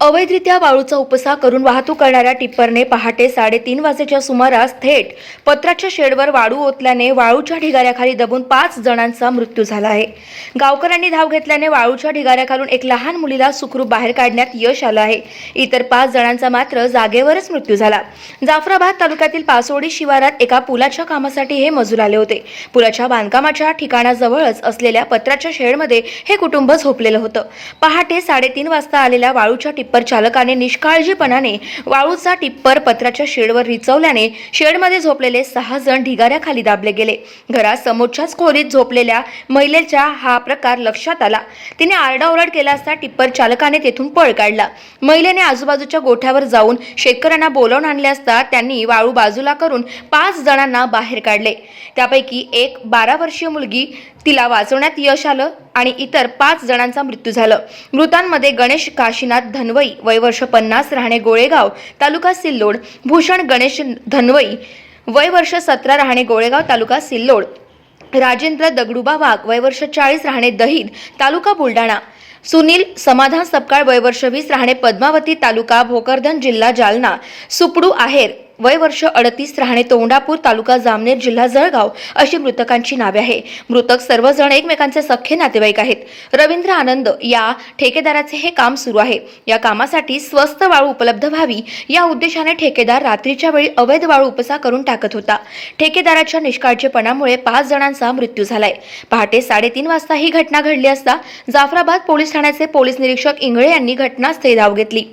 अवैधरित्या वाळूचा उपसा करून वाहतूक करणाऱ्या टिप्परने पहाटे साडेतीन वाजेच्या सुमारास थेट पत्राच्या शेडवर वाळू ओतल्याने वाळूच्या ढिगाऱ्याखाली दबून पाच जणांचा मृत्यू झाला आहे. गावकऱ्यांनी धाव घेतल्याने वाळूच्या ढिगाऱ्याखालून एक लहान मुलीला सुखरूप बाहेर काढण्यात यश आलं आहे. इतर पाच जणांचा मात्र जागेवरच मृत्यू झाला. जाफराबाद तालुक्यातील पासोडी शिवारात एका पुलाच्या कामासाठी हे मजूर आले होते. पुलाच्या बांधकामाच्या ठिकाणाजवळच असलेल्या पत्राच्या शेडमध्ये हे कुटुंब झोपलेलं होतं. पहाटे साडेतीन वाजता आलेल्या वाळूच्या टिप्पर चालकाने निष्काळजीपणाने वाळूचा टिप्पर पत्राच्या शेडवर रिचवल्याने शेडमध्ये झोपलेले सहा जण ढिगाऱ्याखाली दाबले गेले. घरात समोरच्याच खोलीत झोपलेल्या महिलेच्या हा प्रकार लक्षात आला. तिने आरडाओरड केला असता टिप्पर चालकाने तेथून पळ काढला. महिलेने आजूबाजूच्या गोठ्यावर जाऊन शेतकऱ्यांना बोलावून आणले असता त्यांनी वाळू बाजूला करून पाच जणांना बाहेर काढले. त्यापैकी एक बारा वर्षीय मुलगी तिला वाचवण्यात यश आलं. आणि इतर पाच जणांचा मृत्यू झाला. मृतांमध्ये गणेश काशीनाथ धनवई वय वर्ष पन्नास राहणे गोळेगाव तालुका सिल्लोड भूषण गणेश धनवई वय वर्ष सतरा राहणे गोळेगाव तालुका सिल्लोड राजेंद्र दगडूबा वाघ वय वर्ष चाळीस राहणे दहीद तालुका बुलढाणा सुनील समाधान सपकाळ वय वर्ष वीस राहणे पद्मावती तालुका भोकरदन जिल्हा जालना सुपडू आहेर वय वर्ष अडतीस राहणे तोंडापूर तालुका जामनेर जिल्हा जळगाव अशी मृतकांची नावे आहे. मृतक सर्वजण एकमेकांचे सख्खे नातेवाईक आहेत. रवींद्र आनंद या ठेकेदाराचे हे काम सुरू आहे. या कामासाठी स्वस्त वाळू उपलब्ध व्हावी या उद्देशाने ठेकेदार रात्रीच्या वेळी अवैध वाळू उपसा करून टाकत होता. ठेकेदाराच्या निष्काळजीपणामुळे पाच जणांचा मृत्यू झालाय. पहाटे साडेतीन वाजता ही घटना घडली असता जाफराबाद पोलीस ठाण्याचे पोलीस निरीक्षक इंगळे यांनी घटनास्थळी धाव घेतली.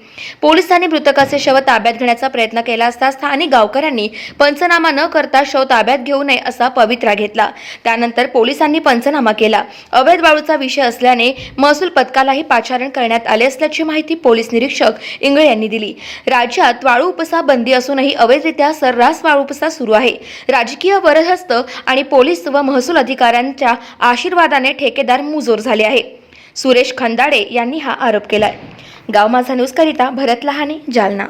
पोलिसांनी मृतकाचे शव ताब्यात घेण्याचा प्रयत्न केला असता स्थानिक गावकऱ्यांनी पंचनामा न करता शव ताब्यात घेऊ नये असा पवित्रा घेतला. त्यानंतर पोलिसांनी पंचनामा केला. अवैध वाळूचा विषय असल्याने महसूल पथकालाही पाचारण करण्यात आले असल्याची माहिती पोलीस निरीक्षक इंगळे यांनी दिली. राज्यात वाळू उपसा बंदी असूनही अवैधरित्या सर्रास वाळू उपसा सुरू आहे. राजकीय वरदहस्त आणि पोलीस व महसूल अधिकाऱ्यांच्या आशीर्वादाने ठेकेदार मुजोर झाले आहे. सुरेश खंदाडे यांनी हा आरोप केलाय. गाव माझा न्यूज करिता भरत लहाने जालना.